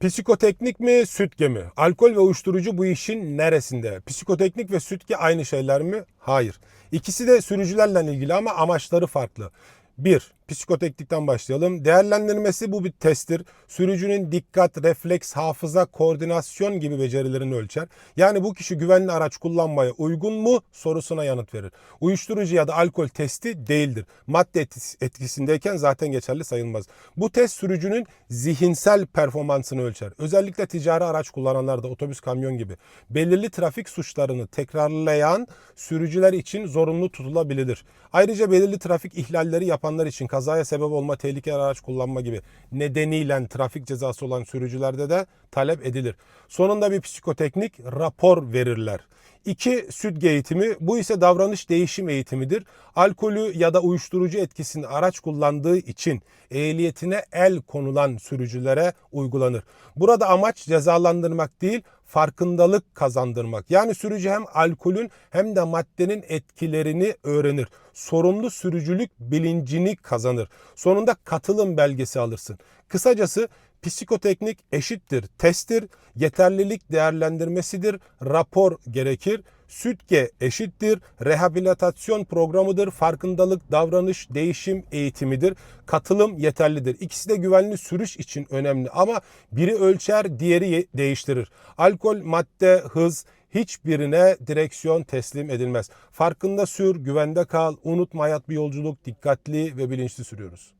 Psikoteknik mi, sütge mi? Alkol ve uyuşturucu bu işin neresinde? Psikoteknik ve sütge aynı şeyler mi? Hayır. İkisi de sürücülerle ilgili ama amaçları farklı. 1. Psikoteknikten başlayalım. Değerlendirmesi bu bir testtir. Sürücünün dikkat, refleks, hafıza, koordinasyon gibi becerilerini ölçer. Yani bu kişi güvenli araç kullanmaya uygun mu sorusuna yanıt verir. Uyuşturucu ya da alkol testi değildir. Madde etkis- etkisindeyken zaten geçerli sayılmaz. Bu test sürücünün zihinsel performansını ölçer. Özellikle ticari araç kullananlarda otobüs, kamyon gibi belirli trafik suçlarını tekrarlayan sürücüler için zorunlu tutulabilir. Ayrıca belirli trafik ihlalleri yapanlar için kazaya sebep olma, tehlikeli araç kullanma gibi nedeniyle trafik cezası olan sürücülerde de talep edilir. Sonunda bir psikoteknik rapor verirler. İki sütge eğitimi bu ise davranış değişim eğitimidir. Alkolü ya da uyuşturucu etkisini araç kullandığı için ehliyetine el konulan sürücülere uygulanır. Burada amaç cezalandırmak değil farkındalık kazandırmak. Yani sürücü hem alkolün hem de maddenin etkilerini öğrenir. Sorumlu sürücülük bilincini kazanır. Sonunda katılım belgesi alırsın. Kısacası psikoteknik eşittir testtir, yeterlilik değerlendirmesidir, rapor gerekir. Sütge eşittir, rehabilitasyon programıdır, farkındalık, davranış, değişim eğitimidir, katılım yeterlidir. İkisi de güvenli sürüş için önemli ama biri ölçer, diğeri değiştirir. Alkol, madde, hız hiçbirine direksiyon teslim edilmez. Farkında sür, güvende kal, unutma hayat bir yolculuk, dikkatli ve bilinçli sürüyoruz.